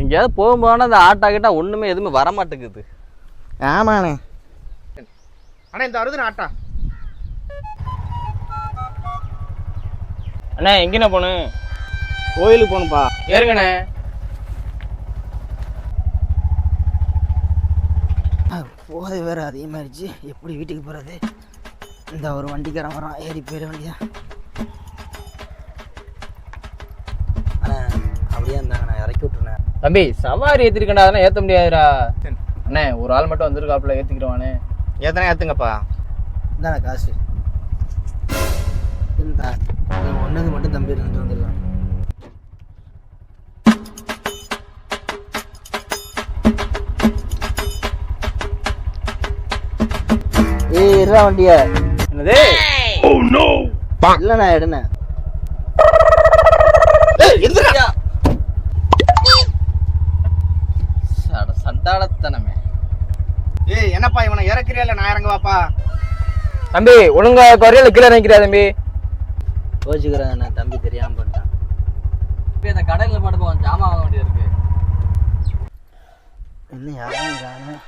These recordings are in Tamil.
எங்கேயாவது போகும்போது அந்த ஆட்டா கிட்ட ஒண்ணுமே எதுவுமே வர மாட்டேங்குது ஆமாண்ணே. அண்ணா இந்த வருது ஆட்டா. அண்ணா எங்கண்ணே போகணும் கோயிலுக்கு போகணும்ப்பா ஏறுங்கண்ணே. போதை வேறு அதிகமாகிடுச்சு எப்படி வீட்டுக்கு போகிறது இந்த ஒரு வண்டிக்காரன் வரான். ஏறி போயிட வேண்டியதான் அப்படியே இருந்தாங்க நான் இறக்கி விட்டுருந்தேன் தம்பி சவாரி ஏற்றிருக்கேன்டா அதெல்லாம் ஏற்ற முடியாதுடா. அண்ணே ஒரு ஆள் மட்டும் வந்திருக்காப்புல ஏற்றிக்கிறவானே எத்தனை ஏத்துங்கப்பா. இந்தாண்ணா காசு. இந்த ஒன்றுக்கு மட்டும் தம்பி இருந்துட்டு வந்துடலாம். ஏய் இருடா வண்டிய. என்னது? இல்லைண்ணா எடுண்ணே. சட சண்டாளத்தனமே ஏய் என்னப்பா இவனை இறக்குறியா இல்ல நான் இறங்குவாப்பா. தம்பி ஒழுங்கா குறையில கீழே இறங்கிக்கிறா தம்பி. கோச்சுக்கிறேன் நான் தம்பி தெரியாமல் பண்ணிட்டான் இப்போ இந்த கடையில் மட்டும் போவோம் ஜாமான் வாங்க வேண்டியது இருக்கு. இன்னும் யாரும் காணும்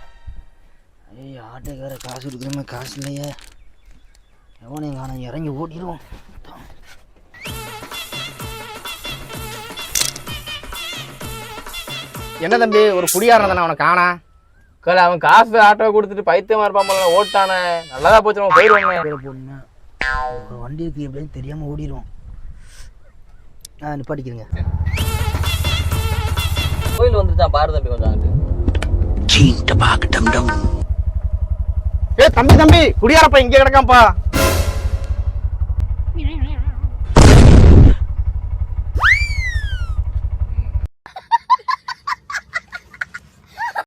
ஐயோ ஆட்டோக்கு வேறு காசு கொடுக்கணுமே காசு இல்லையே. எவனையும் காணும் இறங்கி ஓடிடுவோம் என்ன தம்பி ஒரு குடியாரன் தானே அவனை காணா? கல அவன் காசு ஆட்டோ கொடுத்துட்டு பைத்தியமா இருப்பான் போல ஓட்டானே. நல்லதா போச்சு நம்ம போயிடுவோம். போடணுமே ஒரு வண்டி இருக்கு எப்படின்னு தெரியாமல் ஓடிடுவோம். ஆ நிப்பாட்டிக்கிறேங்க. கோயில் வந்துருச்சான் பாரு தம்பி கொஞ்சம் ஏ தம்பி தம்பி குடியாரப்பா இங்க கிடக்கான்ப்பா.